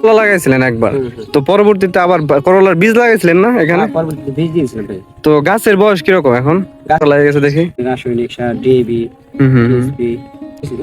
করলা লাগাইছিলেন একবার। তো পরবর্তীতে আবার করলার বীজ লাগাইছিলেন না এখানে? হ্যাঁ, পরবর্তীতে বীজ তো গাছের বয়স কীরকম এখন? গাছ- লাগিয়ে গেছে দেখি। রাসায়নিক সার ডিএবি হুম হুম হুম।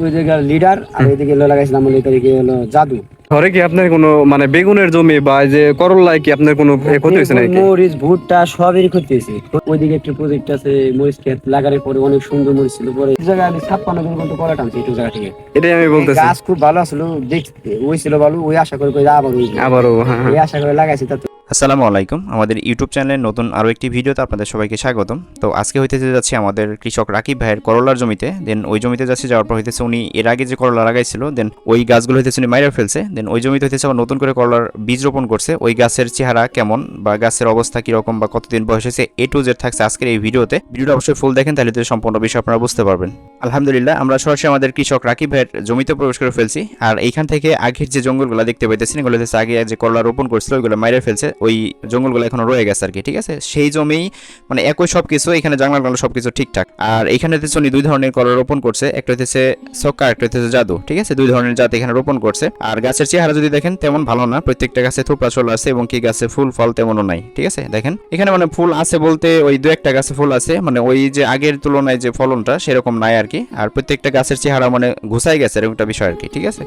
ওই জায়গায় লিডার আর এদিকে লাগাইছিলাম ওই তারিখে হলো জাদু। ঘরে কি আপনার কোনো মানে বেগুনের জমি বা যে করল্লায় কি আপনার কোনো ক্ষতি হয়েছে নাকি? মরিচ ভুট্টা সবেরই ক্ষতি হয়েছে। ওইদিকে একটা প্রজেক্ট আছে মরিচ ক্ষেত লাগানোর পরে অনেক সুন্দর মরিচ ছিল পরে জায়গা আমি ছাপ্পান্ন দিন পর্যন্ত করা টানছি একটু জায়গা থেকে। এটাই আমি বলতেছি। গাছ খুব ভালো আসলো দেখতে। ওই ছিল ভালো ওই আশা করে আবার ওই আবারও হ্যাঁ ওই আশা করে লাগাইছি তো আসসালামু আলাইকুম। আমাদের ইউটিউব চ্যানেলের নতুন আরও একটি ভিডিওতে আপনাদের সবাইকে স্বাগতম। তো আজকে হইতেছে যাচ্ছি আমাদের কৃষক রাকিব ভাইয়ের করলার জমিতে। দেন ওই জমিতে যাচ্ছে যাওয়ার পর হইতেছে উনি এর আগে যে করলা লাগাইছিল দেন ওই গাছগুলো হইতেছে উনি মাইরা ফেলছে। দেন ওই জমিতে হইতেছে আবার নতুন করে করলার বীজ রোপণ করছে। ওই গাছের চেহারা কেমন বা গাছের অবস্থা কীরকম বা কতদিন বয়স হয়েছে এ টু জেড থাকছে আজকের এই ভিডিওতে। ভিডিওটা অবশ্যই ফুল দেখেন, তাহলে তো সম্পূর্ণ বিষয় আপনারা বুঝতে পারবেন। আলহামদুলিল্লাহ, আমরা সরাসরি আমাদের কৃষক রাকিব ভাইয়ের জমিতে প্রবেশ করে ফেলছি। আর এইখান থেকে আগের যে জঙ্গলগুলো দেখতে পাইতেছেন, এগুলো হচ্ছে আগে যে করলা রোপণ করছিল, ওইগুলো মাইরে ফেলছে। ওই জঙ্গলগুলো এখনও রয়ে গেছে আর কি, ঠিক আছে? সেই জমি মানে একই সব কিছু এখানে জাংলা টাংলা সব কিছু ঠিকঠাক। আর এখানে হচ্ছে উনি দুই ধরনের করলা রোপণ করছে, একটা হচ্ছে সক্কা একটা হচ্ছে জাদু, ঠিক আছে? দুই ধরনের জাত এখানে রোপণ করছে। আর গাছের চেহারা যদি দেখেন, তেমন ভালো না। প্রত্যেকটা গাছে থোপড়া চলে আছে এবং কি গাছে ফুল, ফল তেমনও নাই, ঠিক আছে? দেখেন, এখানে মানে ফুল আছে বলতে ওই দু একটা গাছে ফুল আছে মানে ওই যে আগের তুলনায় যে ফলনটা সেরকম নাই আর কি। আর প্রত্যেকটা গাছের চেহারা মানে ঘুষাই গেছে এরকম একটা বিষয় আর কি, ঠিক আছে?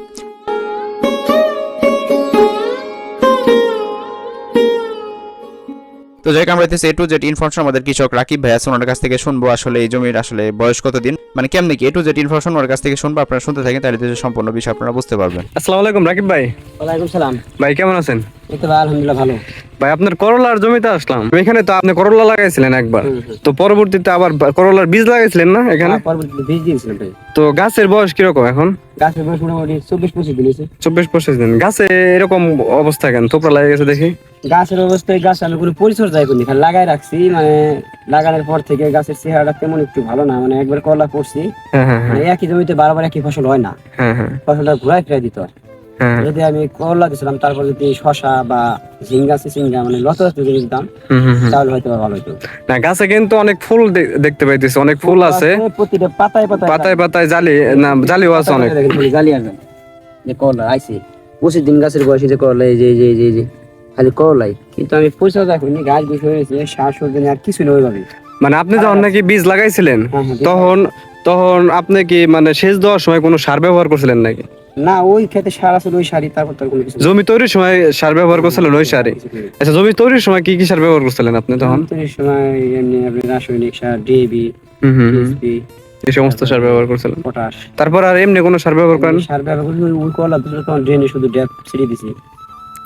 তো যাই হোক আমরা এ টু জেড ইনফরমেশন আমাদের কৃষক রাকিব ভাই আছে ওনার কাছ থেকে শুনব আসলে এই জমির আসলে বয়স কত দিন মানে কেমনি কি এ টু জেড ইনফরমেশন ওনার কাছ থেকে শুনব আপনারা শুনতে থাকেন তাহলে যে সম্পূর্ণ বিষয় আপনারা বুঝতে পারবেন। আসসালামু আলাইকুম রাকিব ভাই। ওয়ালাইকুম সালাম। ভাই কেমন আছেন? এই তো আলহামদুলিল্লাহ ভালো। ভাই আপনার করলার জমিতে আসলাম। এখানে তো আপনি করলা লাগাইছিলেন একবার। তো পরবর্তীতে আবার করলার বীজ লাগাইছিলেন না এখানে? হ্যাঁ, পরবর্তীতে বীজ দিয়েছিলাম ভাই। তো গাছের বয়স কীরকম এখন? গাছের বয়স মোটামুটি চব্বিশ পঁচিশ দিন হয়েছে। চব্বিশ পঁচিশ দিন। গাছে এরকম অবস্থা কেন? লাগে গেছে দেখি। গাছের অবস্থায় গাছ আমি কোনো পরিচর্যা করিনি খালি লাগাই রাখছি। মানে লাগানোর পর থেকে গাছের চেহারাটা তেমন একটু ভালো না। মানে একবার করলা হ্যাঁ হ্যাঁ মানে একই জমিতে বারবার একই ফসল হয় না। ফসলটা ঘুরাই ফিরাই দিত হয়। হ্যাঁ। যদি আমি করলা দিছিলাম তারপর যদি শশা বা ঝিঙ্গা সিঙ্গা মানে লতা জাতীয় যদি দিতাম। তাহলে হয়তো ভালো হতো না গাছে কিন্তু অনেক ফুল দেখতে পাইতেছি অনেক ফুল আছে। প্রতিটা পাতায় পাতায় পাতায় পাতায় জালি না জালিও আছে অনেক। জালি আসবেন যে করলা পঁচিশ দিন গাছের বয়সে যে করলা এই যে যে যে খালি করলাই কিন্তু আমি পরিচর্যা করিনি গাছ বেশি হয়েছে শ্বাস আর কিছু নেই ওইভাবে। মানে আপনি যখন নাকি বীজ লাগাইছিলেন হ্যাঁ, হ্যাঁ, তখন তখন আপনি কি মানে সেচ দেওয়ার সময় কোনো সার ব্যবহার করছিলেন নাকি? না ওই খেতে সার ওই তারপর তার কোনো কিছু জমি তৈরির সময় সার ব্যবহার করছিলেন ওই সারে আচ্ছা জমি তৈরির সময় কি কি সার ব্যবহার করছিলেন আপনি তখন? তৈরির সময় এমনি আপনি রাসায়নিক সার ডিএবি। এই সমস্ত সার ব্যবহার করছিলেন? পটাশ। তারপর আর এমনি কোনো সার ব্যবহার করেন? সার ব্যবহার করি ওই- কলা দুটো তখন ড্রেনে শুধু ড্যাপ ছিঁড়ে দিছি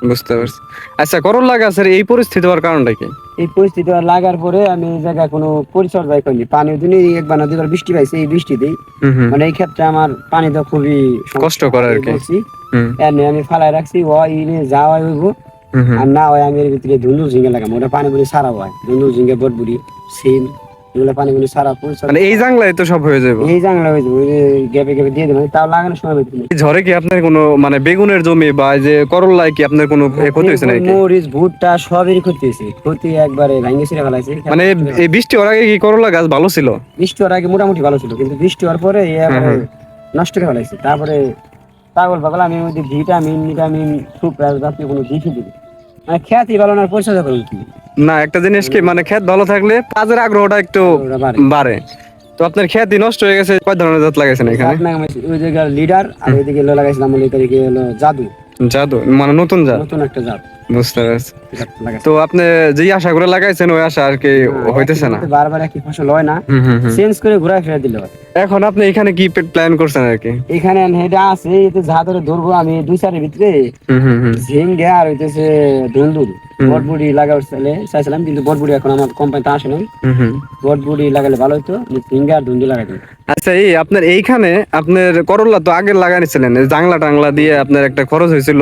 বুঝতে পারছি। আচ্ছা করল্লা গাছের এই পরিস্থিতি হওয়ার কারণটা কি? এই পরিস্থিতি লাগার পরে আমি এই জায়গায় কোনো পরিচর্যা করিনি। পানি দিনে একবার না দুবার বৃষ্টি পাইছে এই বৃষ্টিতেই মানে এই ক্ষেত্রে আমার পানি দেওয়া খুবই সমস্যা। কষ্টকর আর কি। আমি ফালাই রাখছি ও ইনে যাওয়া হইব। আর না হয় আমি এর ভিতরে ধুন্দুল ঝিঙ্গে লাগাম ওটা পানি বুড়ি সারা হয় ধুন্দুল ঝিঙ্গে বটবুড়ি সিম। এগুলো পানি সারা মানে এই জাংলায় তো সব হয়ে যাবে এই জাংলা হয়ে যাবে গ্যাপে গ্যাপে দিয়ে দেবেন তাও লাগানোর সময় হইতে ঝড়ে কি আপনার কোনো মানে বেগুনের জমি বা যে করল্লায় কি আপনার কোনো ক্ষতি হয়েছে নাকি? মরিচ ভুট্টা সবেরই ক্ষতি হয়েছে। ক্ষতি একবারে ভাঙে ছিঁড়ে ফেলাইছে। মানে এই বৃষ্টি হওয়ার আগে কি গাছ ভালো ছিল? বৃষ্টি হওয়ার আগে মোটামুটি ভালো ছিল কিন্তু বৃষ্টি হওয়ার পরে নষ্ট করে ফেলাইছে। তারপরে পাগল পাগল আমি ভিটামিন ভিটামিন সুপ্রাস জাতীয় কোনো মানে খ্যাতি ভালো না পরিচর্যা করুন কি? না একটা জিনিস কি মানে ক্ষেত ভালো থাকলে কাজের আগ্রহটা একটু বাড়ে। তো আপনার খ্যাতি নষ্ট হয়ে গেছে কয় ধরনের জাত লাগাইছেন এখানে? ওই জায়গার লিডার আর ওইদিকে লাগাইছিলাম ওই জাদু। জাদু মানে নতুন জাত? নতুন একটা জাত। বুঝতে পারছি। তো আপনি যেই আশা করে লাগাইছেন ওই আশা আর কি হইতেছে না। বারবার একই ফসল হয় না। চেঞ্জ করে ফেরা দিলে। হয় এখন আপনি এখানে কি প্ল্যান করছেন আর কি? এখানে হেডা আছে এতে যা ধরে ধরবো আমি দুই চারের ভিতরে। ঝিঙ্গে আর হইতেছে ধুন্দুল। বটবুড়ি চাইলে চাইছিলাম কিন্তু বটবুড়ি এখন আমার কোম্পানিতে আসে নাই। বটবুড়ি লাগালে ভালো হতো ঝিঙ্গে আর ধুন্দুল লাগাই আচ্ছা এই আপনার এইখানে আপনার করল্লা তো আগে লাগানিছিলেন এই জাংলা টাংলা দিয়ে আপনার একটা খরচ হয়েছিল।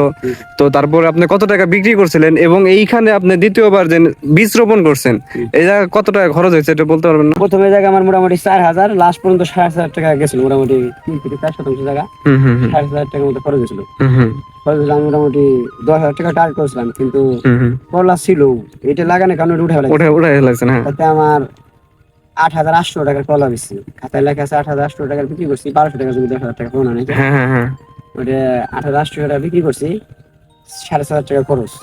তো তারপর আপনি কত টাকা বিক্রি করছিলেন এবং এইখানে আপনি দ্বিতীয়বার যে বীজ রোপণ করছেন এই জায়গায় কত টাকা খরচ হয়েছে এটা বলতে পারবেন না? প্রথমে জায়গা আমার মোটামুটি চার হাজার লাস্ট পর্যন্ত সাড়ে চার টাকা গেছিল মোটামুটি তিন থেকে চার শতাংশ জায়গা। সাড়ে চার হাজার টাকার মতো খরচ হয়েছিল। হুম হুম, খরচ হয়েছিল আমি মোটামুটি দশ হাজার টাকা টার্গেট করেছিলাম কিন্তু হুম হুম। করলা ছিল এটা লাগানোর কারণে উঠে লাগছে না তাতে আমার আট হাজার আটশো টাকার কলা বেশি খাতায় লেখা আছে আট হাজার আটশো টাকার বিক্রি করছি বারোশো টাকা জমি দশ হাজার টাকা পাওনা নাকি হ্যাঁ হ্যাঁ হ্যাঁ। ওটা আট হাজার আটশো টাকা বিক্রি করছি সাড়ে সাত হাজার টাকা খরচ।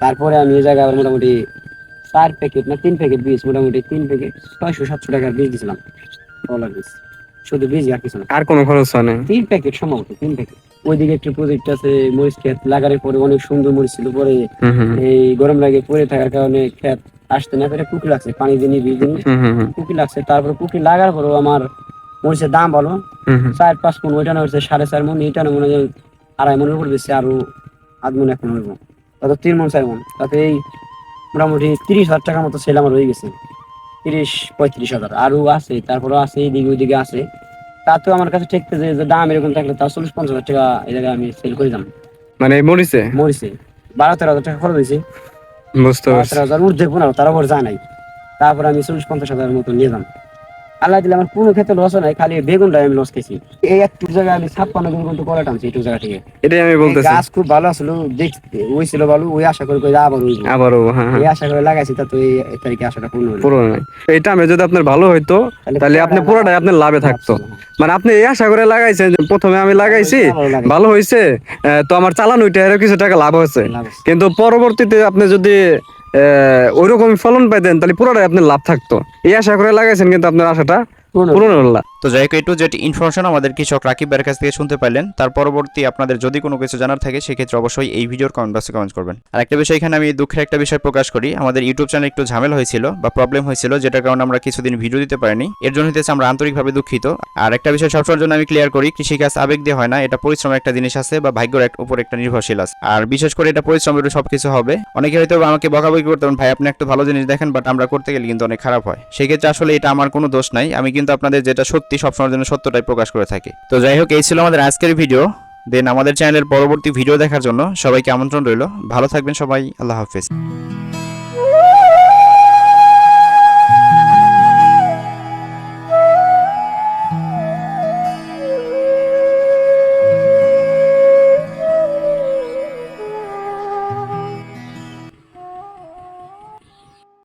তারপরে আমি এই জায়গায় আবার মোটামুটি চার প্যাকেট না তিন প্যাকেট বীজ মোটামুটি তিন প্যাকেট ছয়শো সাতশো টাকার বীজ দিয়েছিলাম করলার বীজ। শুধু বীজ আর কিছু না। আর কোনো খরচ হয় না তিন প্যাকেট সম্ভবত তিন প্যাকেট ওইদিকে একটু প্রজেক্ট আছে মরিচ ক্ষেত লাগানোর পরে অনেক সুন্দর মরিচ ছিল পরে এই গরম লাগে পড়ে থাকার কারণে ক্ষেত আসতে না পেরে পুকুর লাগছে পানি দিনই বীজ দিনই লাগছে তারপরে পুকুর লাগার পরেও আমার মরিচের দাম হুম। চার পাঁচ মন ওইটা হচ্ছে সাড়ে চার মন এইটা না মনে হয় আড়াই মনের উপর বেশি আরও আধ মন এক মন হইব। তাতে তিন মন চার মন। তাতে এই মোটামুটি তিরিশ হাজার টাকার মতো সেল আমার হয়ে গেছে। তিরিশ পঁয়ত্রিশ হাজার। আরও আছে তারপরে আছে এইদিকে ওইদিকে আছে। তাতেও আমার কাছে ঠেকতে যে যে দাম এরকম থাকলে তাও চল্লিশ পঞ্চাশ হাজার টাকা এই জায়গায় আমি সেল করে দাম মানে মরিছে? মরিছে। বারো তেরো হাজার টাকা খরচ হয়েছে। বুঝতে পারছি। তেরো হাজার ঊর্ধ্বে পনেরো তার উপর যায় নাই। তারপর আমি চল্লিশ পঞ্চাশ হাজার মতো নিয়ে যাম। আল্লাহ দিলে আমার কোনো ক্ষেত্রে লস নাই খালি বেগুনটাই আমি লস খেয়েছি। এই একটু জায়গায় আমি ছাপ্পান্ন দিন কিন্তু করা টানছি একটু জায়গা থেকে। এটাই আমি এই বলতেছি। গাছ খুব ভালো আসলো দেখতে ওই ছিল ভালো ওই আশা করে আবার ওই আবারও হ্যাঁ হ্যাঁ। এই আশা করে লাগাইছি তা তো এই তারিখে আশাটা পূর্ণ হলো। পুরো নাই এইটা আমি যদি আপনার ভালো হইতো তাহলে আপনি পুরোটাই আপনার লাভে থাকতো। মানে আপনি এই আশা করে লাগাইছেন যে প্রথমে আমি লাগাইছি ভালো লাগে। হয়েছে তো আমার চালান ওইটা এর কিছু টাকা লাভ হয়েছে। কিন্তু পরবর্তীতে আপনি যদি ওই রকম ফলন পাইতেন তাহলে পুরোটাই আপনি লাভ থাকতো এই আশা করে লাগাইছেন কিন্তু আপনার আশাটা পূর্ণ হলো। তো যাই হোক একটু যেটি ইনফরমেশন আমাদের কৃষক রাকিব ভাইয়ের কাছ থেকে শুনতে পারলেন তার পরবর্তী আপনাদের যদি কোনো কিছু জানার থাকে সেক্ষেত্রে অবশ্যই এই ভিডিওর কমেন্ট বক্সে কমেন্ট করবেন। আর একটা বিষয় এখানে আমি দুঃখের একটা বিষয় প্রকাশ করি। আমাদের ইউটিউব চ্যানেল একটু ঝামেলা হয়েছিল বা প্রবলেম হয়েছিল যেটার কারণে আমরা কিছুদিন ভিডিও দিতে পারিনি। এর জন্য হইতেছে আমরা আন্তরিকভাবে দুঃখিত। আর একটা বিষয় সবসময়ের জন্য আমি ক্লিয়ার করি কৃষিকাজ আবেগ দিয়ে হয় না এটা পরিশ্রমের একটা জিনিস আছে বা ভাগ্যের উপর একটা নির্ভরশীল আছে। আর বিশেষ করে এটা পরিশ্রমের সবকিছু হবে। অনেকে হয়তো আমাকে বকাবকি করতে পারেন, ভাই আপনি একটা ভালো জিনিস দেখেন বাট আমরা করতে গেলে কিন্তু অনেক খারাপ হয়। সেক্ষেত্রে আসলে এটা আমার কোনো দোষ নাই। আমি কিন্তু আপনাদের যেটা সত্যি সবসময়ের জন্য সত্যটাই প্রকাশ করে থাকে। তো যাই হোক, এই ছিল আমাদের আজকের ভিডিও দেন আমাদের চ্যানেলের পরবর্তী ভিডিও দেখার জন্য সবাইকে আমন্ত্রণ রইল। ভালো থাকবেন সবাই, আল্লাহ হাফিজ।